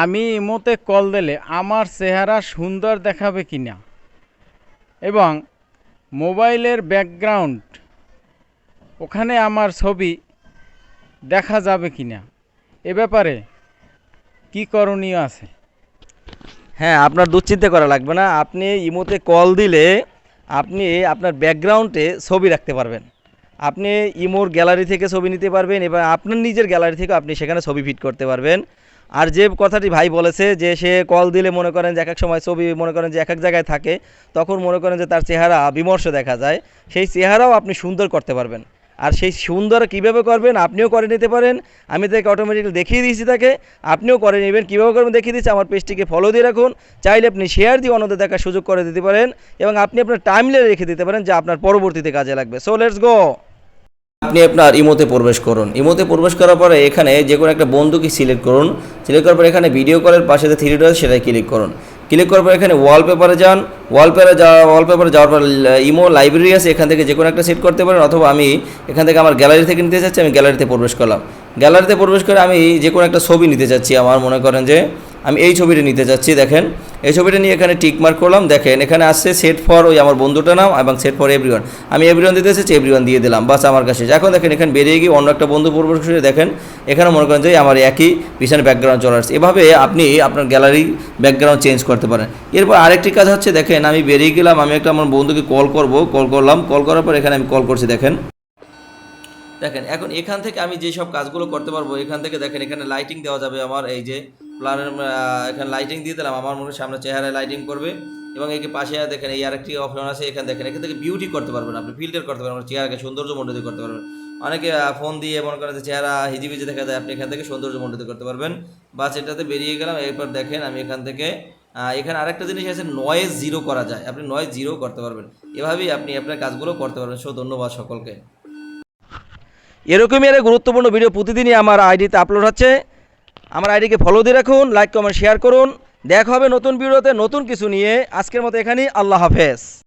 আমি ইমোতে কল দিলে আমার চেহারা সুন্দর দেখাবে কি না এবং মোবাইলের ব্যাকগ্রাউন্ড, ওখানে আমার ছবি দেখা যাবে কি না এ ব্যাপারে কি করণীয় আছে? হ্যাঁ আপনার দুশ্চিন্তা করা লাগবে না। আপনি ইমোতে কল দিলে আপনি আপনার ব্যাকগ্রাউন্ডে ছবি রাখতে পারবেন। আপনি ইমোর গ্যালারি থেকে ছবি নিতে পারবেন এবং আপনার নিজের গ্যালারি থেকে আপনি সেখানে ছবি ফিট করতে পারবেন। আর যে কথাটি ভাই বলেছে যে সে কল দিলে মনে করেন যে এক এক সময় ছবি মনে করেন যে এক এক জায়গায় থাকে, তখন মনে করেন যে তার চেহারা বিমর্ষ দেখা যায়। সেই চেহারাও আপনি সুন্দর করতে পারবেন। আর সেই সুন্দর কীভাবে করবেন আপনিও করে নিতে পারেন। আমি তাকে অটোমেটিক্যালি দেখিয়ে দিয়েছি তাকে, আপনিও করে নেবেন। কীভাবে করবেন দেখিয়ে দিচ্ছি আমার পেজটিকে ফলো দিয়ে রাখুন। চাইলে আপনি শেয়ার দিয়ে অন্যদের দেখার সুযোগ করে দিতে পারেন এবং আপনি আপনার টাইমলাইনে রেখে দিতে পারেন যা আপনার পরবর্তীতে কাজে লাগবে। সো লেটস গো আপনি আপনার ইমোতে প্রবেশ করুন। ইমোতে প্রবেশ করার পরে এখানে যে কোনো একটা বন্ধুকে সিলেক্ট করুন। সিলেক্ট করার পর এখানে ভিডিও কলের পাশে যে থ্রি ডট সেটাই ক্লিক করুন। ক্লিক করার পর এখানে ওয়ালপেপারে যান। ওয়ালপেপারে যাওয়া ওয়ালপেপারে যাওয়ার পর ইমো লাইব্রেরি আছে। এখান থেকে যে কোনো একটা সেট করতে পারেন অথবা আমি এখান থেকে আমার গ্যালারি থেকে নিতে চাচ্ছি আমি গ্যালারিতে প্রবেশ করলাম। গ্যালারিতে প্রবেশ করে আমি যে কোনো একটা ছবি নিতে চাচ্ছি আমার মনে করেন যে আমি এই ছবিটা নিতে চাচ্ছি দেখেন। এই ছবিটা নিয়ে এখানে টিকমার্ক করলাম। দেখেন, এখানে আসছে সেট ফর ওই আমার বন্ধুটা নাম এবং সেট ফর এভরিওয়ান আমি এভরিওয়ান দিতে চাচ্ছি এভরিওয়ান দিয়ে দিলাম। বাস আমার কাছে। এখন দেখেন, এখানে বেরিয়ে গিয়ে অন্য একটা বন্ধু প্রবেশ করে দেখেন। এখানে মনে করেন যে আমার একই পিছনে ব্যাকগ্রাউন্ড চলে আসছে। এভাবে আপনি আপনার গ্যালারি ব্যাকগ্রাউন্ড চেঞ্জ করতে পারেন। এরপর আরেকটি কাজ হচ্ছে, দেখেন, আমি বেরিয়ে গেলাম। আমি একটা আমার বন্ধুকে কল করব। কল করলাম। কল করার পর এখানে আমি কল করছি, দেখেন। দেখেন, এখন এখান থেকে আমি যে সব কাজগুলো করতে পারব, এখান থেকে দেখেন, এখানে লাইটিং দেওয়া যাবে আমার, এই যে প্লানের এখানে লাইটিং দিয়ে দিলাম। আমার মনে সামনে চেহারায় লাইটিং করবে এবং যে পাশে দেখেন এই আরেকটি অপশন আছে, এখানে দেখেন, এখান থেকে বিউটি করতে পারবেন আপনি ফিল্টার করতে পারবেন, চেহারাকে সৌন্দর্য মণ্ডিত করতে পারবেন। অনেকে ফোন দিয়ে মনে করেন যে চেহারা হিজিবিজি দেখা যায়, আপনি এখান থেকে সৌন্দর্য মণ্ডিত করতে পারবেন। বা সেটাতে বেরিয়ে গেলাম, এরপর দেখেন আমি এখান থেকে এখানে আরেকটা জিনিস আছে নয়েজ জিরো করা যায়, আপনি নয়েজ জিরো করতে পারবেন। এভাবেই আপনি আপনার কাজগুলো করতে পারবেন। সো, ধন্যবাদ সকলকে। এরকমই একটা গুরুত্বপূর্ণ ভিডিও প্রতিদিনই আমার আইডিতে আপলোড হচ্ছে। আমার আইডিকে ফলো দিয়ে রাখুন লাইক কমেন্ট শেয়ার করুন। দেখা হবে নতুন ভিডিওতে নতুন কিছু নিয়ে। আজকের মতো এখানেই, আল্লাহ হাফেজ।